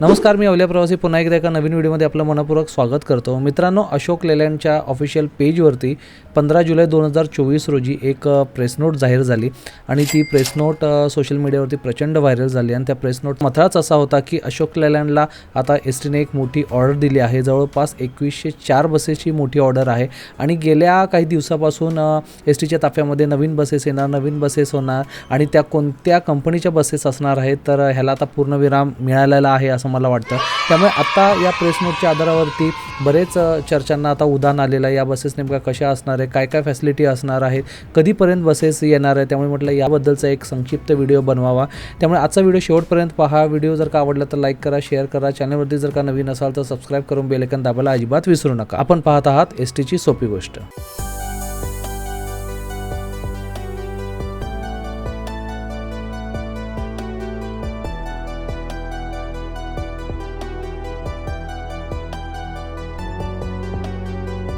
नमस्कार मी अवल्या प्रवासी. पुन्हा एकदा एका नवीन व्हिडिओमध्ये आपलं मनपूर्वक स्वागत करतो. मित्रांनो अशोक लेलँडच्या ऑफिशियल पेजवरती पंधरा जुलै दोन हजार चोवीस रोजी एक प्रेस नोट जाहीर झाली आणि ती प्रेस नोट सोशल मीडियावरती प्रचंड व्हायरल झाली आणि त्या प्रेस नोट मथळाच असा होता की अशोक लेलँडला आता एस टीने एक मोठी ऑर्डर दिली आहे. जवळपास एकवीसशे चार बसेसची मोठी ऑर्डर आहे आणि गेल्या काही दिवसापासून एस टीच्या ताफ्यामध्ये नवीन बसेस येणार नवीन बसेस होणार आणि त्या कोणत्या कंपनीच्या बसेस असणार आहेत तर ह्याला आता पूर्णविराम मिळालेला आहे असं मला वाटतं? त्यामुळे आता या प्रेस नोटच्या आधारावरती बरेच चर्चांना आता उदाहरण आलेलं आहे. या बसेस नेमक्या कशा असणार आहे काय काय फॅसिलिटी असणार आहेत? कधीपर्यंत बसेस येणार आहे त्यामुळे म्हटलं याबद्दलचा एक संक्षिप्त व्हिडिओ बनवावा. त्यामुळे आजचा व्हिडिओ शेवटपर्यंत पहा. व्हिडिओ जर का आवडला तर लाईक करा शेअर करा. चॅनलवरती जर का नवीन असाल तर सबस्क्राईब करून बेलेकन दाबायला अजिबात विसरू नका. आपण पाहत आहात एस टीची सोपी गोष्ट.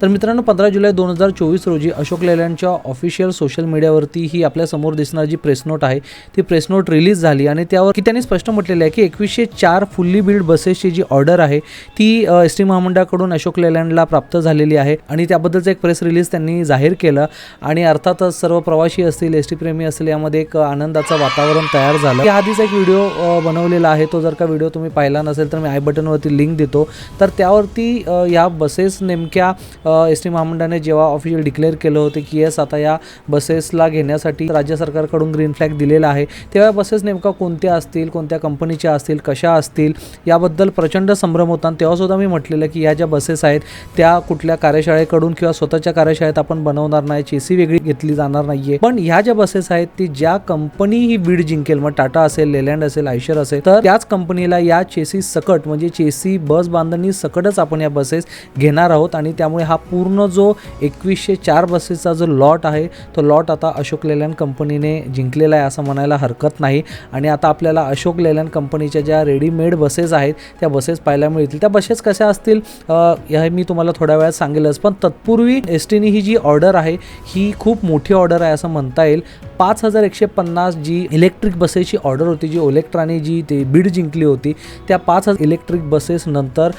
तर मित्रांनो पंधरा जुलै दोन हजार चोवीस रोजी अशोक लेलँडच्या ऑफिशियल सोशल मीडियावरती ही आपल्यासमोर दिसणारी जी प्रेस नोट आहे ती प्रेस नोट रिलीज झाली. आणि त्यावर की त्यांनी स्पष्ट म्हटलेलं आहे की एकवीसशे चार फुल्ली बिल्ड बसेसची जी ऑर्डर आहे ती एस टी महामंडळाकडून अशोक लेलँडला प्राप्त झालेली आहे. आणि त्याबद्दलचं एक प्रेस रिलीज त्यांनी जाहीर केलं. आणि अर्थातच सर्व प्रवासी असतील एस टी प्रेमी असतील यामध्ये एक आनंदाचं वातावरण तयार झालं. या एक व्हिडिओ बनवलेला आहे. तो जर का व्हिडिओ तुम्ही पाहिला नसेल तर मी आय बटनवरती लिंक देतो. तर त्यावरती या बसेस नेमक्या एस टी महामंडळाने जेव्हा ऑफिशियल डिक्लेअर केलं होतं की येस आता या बसेसला घेण्यासाठी राज्य सरकारकडून ग्रीन फ्लॅग दिलेला आहे तेव्हा बसेस नेमका कोणत्या असतील कोणत्या कंपनीच्या असतील कशा असतील याबद्दल प्रचंड संभ्रम होता. आणि तेव्हासुद्धा मी म्हटलेलं की या ज्या बसेस आहेत त्या कुठल्या कार्यशाळेकडून किंवा स्वतःच्या कार्यशाळेत आपण बनवणार नाही चेसी वेगळी घेतली जाणार नाहीये. पण ह्या ज्या बसेस आहेत ती ज्या कंपनी ही बीड जिंकेल मग टाटा असेल लेलँड असेल आयशर असेल तर त्याच कंपनीला या चेसी सकट म्हणजे चेसी बस बांधणी सकटच आपण या बसेस घेणार आहोत. आणि त्यामुळे हा पूर्ण जो एकवीसशे चार बसेसचा जो लॉट आहे तो लॉट आता अशोक लेलँड कंपनीने जिंकलेला आहे असं म्हणायला हरकत नाही. आणि आता आपल्याला अशोक लेलँड कंपनीच्या ज्या रेडीमेड बसेस आहेत त्या बसेस पाहायला मिळतील. त्या बसेस कशा असतील हे मी तुम्हाला थोड्या वेळात सांगेलच. पण तत्पूर्वी एस टीनी ही जी ऑर्डर आहे ही खूप मोठी ऑर्डर आहे असं म्हणता येईल. पाच हजार एकशे पन्नास जी इलेक्ट्रिक बसेसची ऑर्डर होती जी ओलेक्ट्राने जी ते बीड जिंकली होती त्या पाच हजार इलेक्ट्रिक बसेस नंतर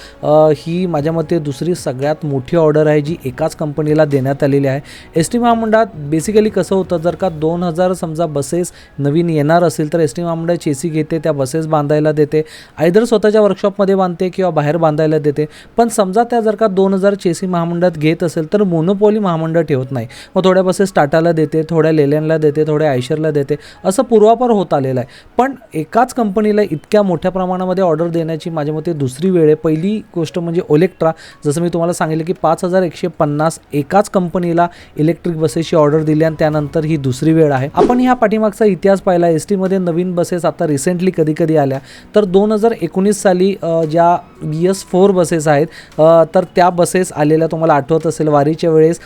ही माझ्या मते दुसरी सगळ्यात मोठी ऑर्डर आहे. जी एकाच कंपनीला देण्यात आलेली आहे. एस टी महामंडळात बेसिकली कसं होतं जर का दोन हजार समजा बसेस नवीन येणार असेल तर एस टी महामंडळ चेसी घेते त्या बसेस बांधायला देते. आयदर स्वतःच्या वर्कशॉपमध्ये बांधते किंवा बाहेर बांधायला देते. पण समजा त्या जर का दोन हजार चेसी महामंडळात घेत असेल तर मोनोपॉली महामंडळ ठेवत नाही. मग थोड्या बसेस टाटाला देते थोड्या लेलँडला देते थोड्या आयशरला देते. असं पूर्वापार होत आलेलं आहे. पण एकाच कंपनीला इतक्या मोठ्या प्रमाणामध्ये ऑर्डर देण्याची माझ्या मते दुसरी वेळ आहे. पहिली गोष्ट म्हणजे ओलेक्ट्रा जसं मी तुम्हाला सांगितलं की पाच हजार एकशे पन्नास एकाच कंपनीला इलेक्ट्रिक बसेसची ऑर्डर दिली आणि त्यानंतर ही दुसरी वेळ आहे. आपण ह्या पाठीमागचा इतिहास पाहिला. एस टीमध्ये नवीन बसेस आता रिसेंटली कधी कधी आल्या. तर दोन हजार एकोणीस साली ज्या बी एस फोर बसेस आहेत तर त्या बसेस आलेल्या तुम्हाला आठवत असेल. वारीच्या वेळेस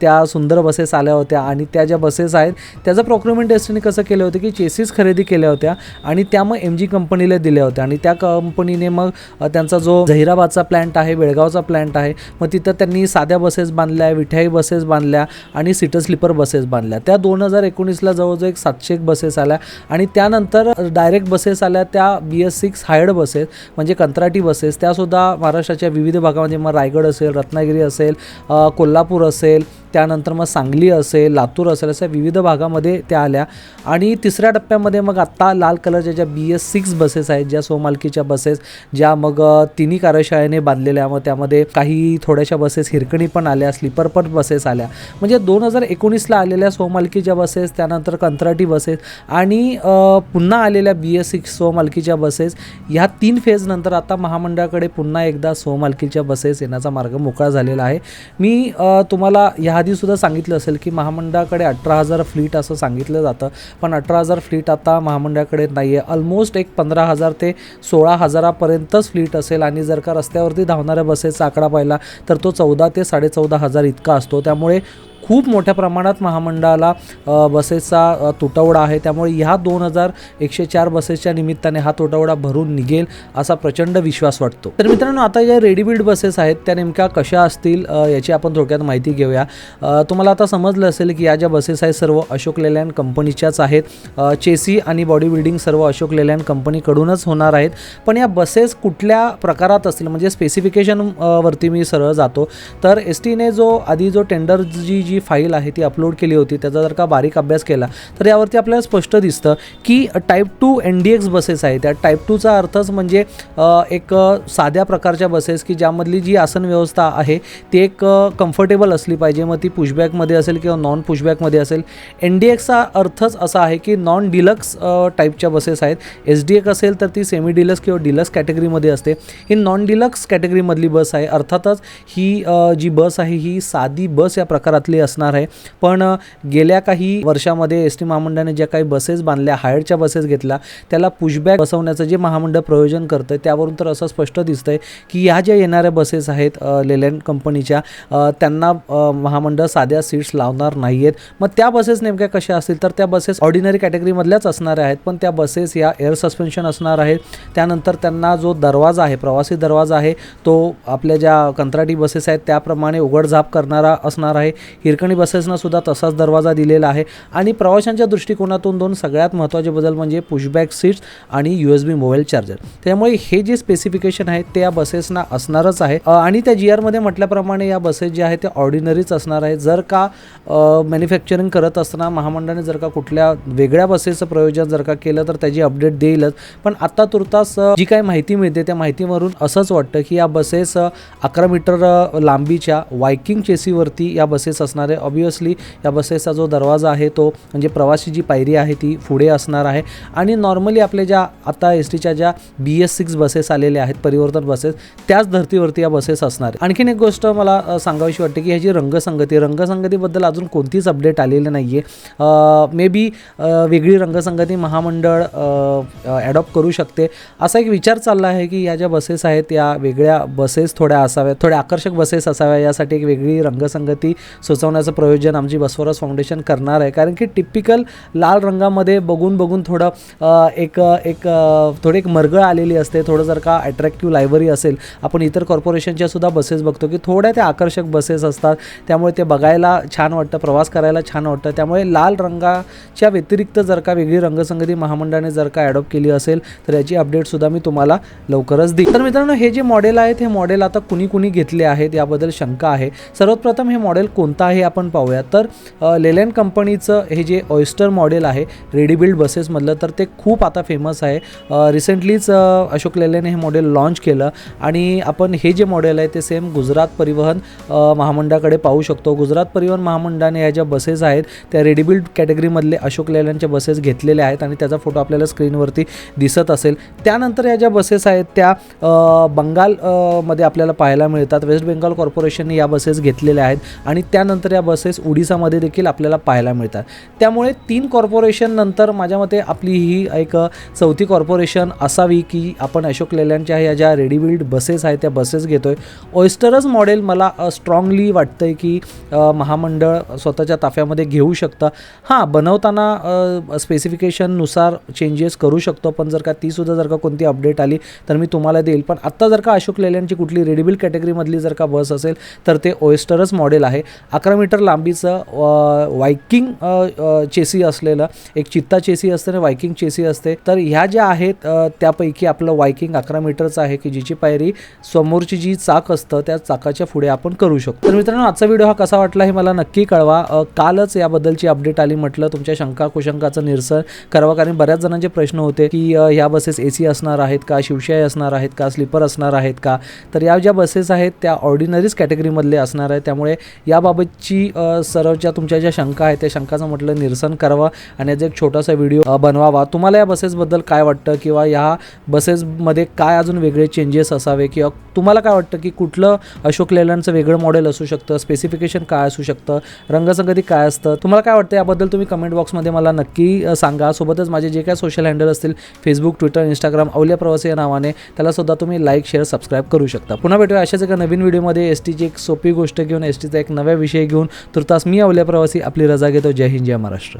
त्या सुंदर बसेस आल्या होत्या आणि त्या ज्या बसेस आहेत त्याचं प्रोक्युरमेंट एसटीने कसं केलं होतं की चेसीस खरेदी केल्या होत्या आणि त्या मग एम जी कंपनीला दिल्या होत्या. आणि त्या कंपनीने मग त्यांचा जो झहिराबादचा प्लॅन्ट आहे बेळगावचा प्लॅन्ट आहे मग तिथं त्यांनी साध्या बसेस बांधल्या विठाई बसेस बांधल्या आणि सीटर स्लीपर बसेस बांधल्या. त्या दोन हजार एकोणीसला जवळजवळ एक सातशे एक बसेस आल्या आणि त्यानंतर डायरेक्ट बसेस आल्या त्या B S six hired buses म्हणजे कंत्राटी बसेस. त्यासुद्धा महाराष्ट्राच्या विविध भागामध्ये मग रायगड असेल रत्नागिरी असेल कोल्हापूर असेल त्यानंतर मग सांगली असेल लातूर असेल अशा विविध भागामध्ये त्या आल्या. आणि तिसऱ्या टप्प्यामध्ये मग आत्ता लाल कलरच्या ज्या बी एस सिक्स बसेस आहेत ज्या सोमालकीच्या बसेस ज्या मग तिन्ही कार्यशाळेने बांधलेल्या मग त्यामध्ये काही थोड्याशा बसेस हिरकणी पण आल्या स्लीपर पण बसेस आल्या. म्हणजे दोन हजार एकोणीसला आलेल्या सोमालकीच्या बसेस त्यानंतर कंत्राटी बसेस आणि पुन्हा आलेल्या बी एस सिक्स सोमालकीच्या बसेस ह्या तीन फेजनंतर आता महामंडळाकडे पुन्हा एकदा सोमालकीच्या बसेस येण्याचा मार्ग मोकळा झालेला आहे. मी तुम्हाला ह्या याआधीसुद्धा सांगितलं असेल की महामंडळाकडे अठरा हजार फ्लीट असं सांगितलं जातं. पण अठरा हजार फ्लीट आता महामंडळाकडे नाही आहे ऑलमोस्ट एक पंधरा हजार ते सोळा हजारापर्यंतच फ्लीट असेल आणि जर का रस्त्यावरती धावणाऱ्या बसेसचा आकडा पाहिला तर तो चौदा ते साडेचौदा हजार इतका असतो. त्यामुळे खूप मोठ्या प्रमाणात महामंडळाला बसेसचा तुटवडा आहे. त्यामुळे ह्या दोन हजार एकशे चार बसेसच्या निमित्ताने हा तुटवडा भरून निघेल असा प्रचंड विश्वास वाटतो. तर मित्रांनो आता ज्या रेडीमेड बसेस आहेत त्या नेमक्या कशा असतील याची आपण थोडक्यात माहिती घेऊया. तुम्हाला आता समजलं असेल की या ज्या बसेस आहेत सर्व अशोक लेलँड कंपनीच्याच आहेत. चेसी आणि बॉडी बिल्डिंग सर्व अशोक लेलँड कंपनीकडूनच होणार आहेत. पण या बसेस कुठल्या प्रकारात असतील म्हणजे स्पेसिफिकेशन वरती मी सरळ जातो. तर एस टीने जो आधी जो टेंडर जी जी फाईल आहे ती अपलोड केली होती त्याचा जर का बारीक अभ्यास केला तर यावरती आपल्याला स्पष्ट दिसतं की type two N D X buses आहेत. त्या टाईप टूचा अर्थच म्हणजे एक साध्या प्रकारच्या बसेस की ज्यामधली जी आसन व्यवस्था आहे ती एक कम्फर्टेबल असली पाहिजे. मग ती पुशबॅकमध्ये असेल किंवा नॉन पुशबॅकमध्ये असेल. एन डी एक्सचा अर्थच असा आहे की नॉन डिलक्स टाईपच्या बसेस आहेत. एस डी एक असेल तर ती सेमी डिलक्स किंवा डिलक्स कॅटेगरीमध्ये असते. ही नॉन डिलक्स कॅटेगरीमधली बस आहे. अर्थातच ही जी बस आहे ही साधी बस या प्रकारातली असणार आहे. पण गेल्या काही वर्षामध्ये एस टी महामंडळाने ज्या काही बसेस बांधल्या हायरच्या बसेस घेतल्या त्याला पुशबॅक बसवण्याचं जे महामंडळ प्रयोजन करतं त्यावरून तर असं स्पष्ट दिसतं आहे की ह्या ज्या येणाऱ्या बसेस आहेत लेलँड कंपनीच्या त्यांना महामंडळ साध्या सीट्स लावणार नाही आहेत मग त्या बसेस नेमक्या कशा असतील? तर त्या बसेस ऑर्डिनरी कॅटेगरीमधल्याच असणाऱ्या आहेत पण त्या बसेस या एअर सस्पेन्शन असणार आहेत. त्यानंतर त्यांना जो दरवाजा आहे प्रवासी दरवाजा आहे तो आपल्या ज्या कंत्राटी बसेस आहेत त्याप्रमाणे उघडझाप करणारा असणार आहे. हिरकणी बसेसना सुद्धा तसाच दरवाजा दिलेला आहे. आणि प्रवाशांच्या दृष्टिकोनातून दोन सगळ्यात महत्त्वाचे बदल म्हणजे पुशबॅक सीट्स आणि U S B mobile charger त्यामुळे हे जे स्पेसिफिकेशन आहे ते या बसेसना असणारच आहे. आणि त्या जी आरमध्ये म्हटल्याप्रमाणे या बसेस ज्या आहेत त्या ऑर्डिनरीच असणार आहे. जर का मॅन्युफॅक्चरिंग करत असताना महामंडळाने जर का कुठल्या वेगळ्या बसेसचं प्रयोजन जर का केलं तर त्याची अपडेट देईलच. पण आत्ता तुर्तास जी काही माहिती मिळते त्या माहितीवरून असंच वाटतं की या बसेस अकरा मीटर लांबीच्या वायकिंग चेसीवरती या बसेस असणार आहे ऑब्वियसली या बसेसचा जो दरवाजा आहे तो म्हणजे प्रवासी जी पायरी आहे ती पुढे असणार आहे. आणि नॉर्मली आपल्या ज्या आता एस टीच्या ज्या बी एस सिक्स बसेस आलेल्या आहेत परिवर्तन बसेस त्याच धर्तीवरती या बसेस असणार आणखीन एक गोष्ट मला सांगावीशी वाटते की ह्याची रंगसंगती रंगसंगतीबद्दल अजून कोणतीच अपडेट आलेली नाही आहे मे बी वेगळी रंगसंगती महामंडळ ॲडॉप्ट करू शकते. असा एक विचार चालला आहे की या ज्या बसेस आहेत या वेगळ्या बसेस थोड्या असाव्यात थोड्या आकर्षक बसेस असाव्या यासाठी एक वेगळी रंगसंगती दाखवण्याचं प्रयोजन आमची बसवरस फाउंडेशन करणार आहे. कारण की टिपिकल लाल रंगामध्ये बघून बघून थोडं एक एक थोडी एक मरगळ आलेली असते. थोडं जर का अट्रॅक्टिव्ह लायब्ररी असेल आपण इतर कॉर्पोरेशनच्या सुद्धा बसेस बघतो की थोड्या त्या आकर्षक बसेस असतात. त्यामुळे ते बघायला छान वाटतं प्रवास करायला छान वाटतं. त्यामुळे लाल रंगाच्या व्यतिरिक्त जर का वेगळी रंगसंगती महामंडळाने जर का ॲडॉप्ट केली असेल तर याची अपडेटसुद्धा मी तुम्हाला लवकरच देईन. तर मित्रांनो हे जे मॉडेल आहेत हे मॉडेल आता कुणी कुणी घेतले आहेत याबद्दल शंका आहे. सर्वात प्रथम हे मॉडेल कोणतं आहे? आपण पाहूया. तर लेलँड कंपनीचं हे जे ऑयस्टर मॉडेल आहे रेडी बिल्ड बसेसमधलं तर ते खूप आता फेमस आहे. रिसेंटलीच अशोक लेलँड हे मॉडेल लॉन्च केलं आणि आपण हे जे मॉडेल आहे ते सेम गुजरात परिवहन महामंडळाकडे पाहू शकतो. गुजरात परिवहन महामंडळाने या ज्या बसेस आहेत त्या रेडीबिल्ड कॅटेगरीमधले अशोक लेलँडच्या बसेस घेतलेल्या आहेत आणि त्याचा फोटो आपल्याला स्क्रीनवरती दिसत असेल. त्यानंतर या ज्या बसेस आहेत त्या बंगालमध्ये बंगाल मध्ये आपल्याला पाहायला मिळतात. वेस्ट बेंगॉल कॉर्पोरेशनने या बसेस घेतलेल्या आहेत आणि त्यानंतर या बसेस उडीसामध्ये देखील आपल्याला पाहायला मिळतात. त्यामुळे तीन कॉर्पोरेशन नंतर माझ्या मते आपली ही एक चौथी कॉर्पोरेशन असावी की आपण अशोक लेलँडच्या ह्या ज्या रेडीबिल्ड बसेस आहेत त्या बसेस घेतो आहे ओयस्टरच मॉडेल मला स्ट्रॉंगली आहे की महामंडळ स्वतःच्या ताफ्यामध्ये घेऊ शकतं. हां बनवताना स्पेसिफिकेशननुसार चेंजेस करू शकतो पण जर का तीसुद्धा जर का कोणती अपडेट आली तर मी तुम्हाला देईल. पण आत्ता जर का अशोक लेलँडची कुठली रेडीबिल्ड कॅटेगरीमधली जर का बस असेल तर ते ऑयस्टरच मॉडेल आहे. अकरा मीटर लांबीचं वायकिंग चेसी असलेलं एक चित्ता चेसी असते आणि वायकिंग चेसी असते. तर ह्या ज्या आहेत त्यापैकी आपलं वायकिंग अकरा मीटरचं आहे की जिची पायरी समोरची जी चाक असतं त्या चाकाच्या पुढे आपण करू शकतो. तर मित्रांनो आजचा व्हिडिओ हा कसा वाटला हे मला नक्की कळवा. कालच याबद्दलची अपडेट आली म्हटलं तुमच्या शंका कुशंकाचं निरसन करावं कारण बऱ्याच जणांचे प्रश्न होते की ह्या बसेस ए सी असणार आहेत का शिवशाही असणार आहेत का स्लीपर असणार आहेत का? तर या ज्या बसेस आहेत त्या ऑर्डिनरीज कॅटेगरीमधले असणार आहे त्यामुळे याबाबत आजची अ, सर्वच्या तुमच्या ज्या शंका आहेत त्या शंकाचं म्हटलं निरसन करावा आणि याचा एक छोटासा व्हिडिओ बनवावा. तुम्हाला या बसेसबद्दल काय वाटतं? किंवा या बसेसमध्ये काय अजून वेगळे चेंजेस असावे? किंवा तुम्हाला काय वाटतं की कुठलं अशोक लेलँडचं वेगळं मॉडेल असू शकतं? स्पेसिफिकेशन काय असू शकतं? रंगसंगती काय असतं? तुम्हाला काय वाटतं? याबद्दल तुम्ही कमेंट बॉक्समध्ये मला नक्की सांगा. सोबतच माझे जे काय सोशल हँडल असतील फेसबुक ट्विटर इंस्टाग्राम अवल्या प्रवासी या नावाने त्याला सुद्धा तुम्ही लाईक शेअर सबस्क्राईब करू शकता. पुन्हा भेटूया अशाच एका नवीन व्हिडिओमध्ये एस टीची एक सोपी गोष्ट घेऊन एस टीचा एक नव्या विषय घेऊन. तुर्तास मी अवल्या प्रवासी आपली रजा घेतो. जय हिंद जय महाराष्ट्र.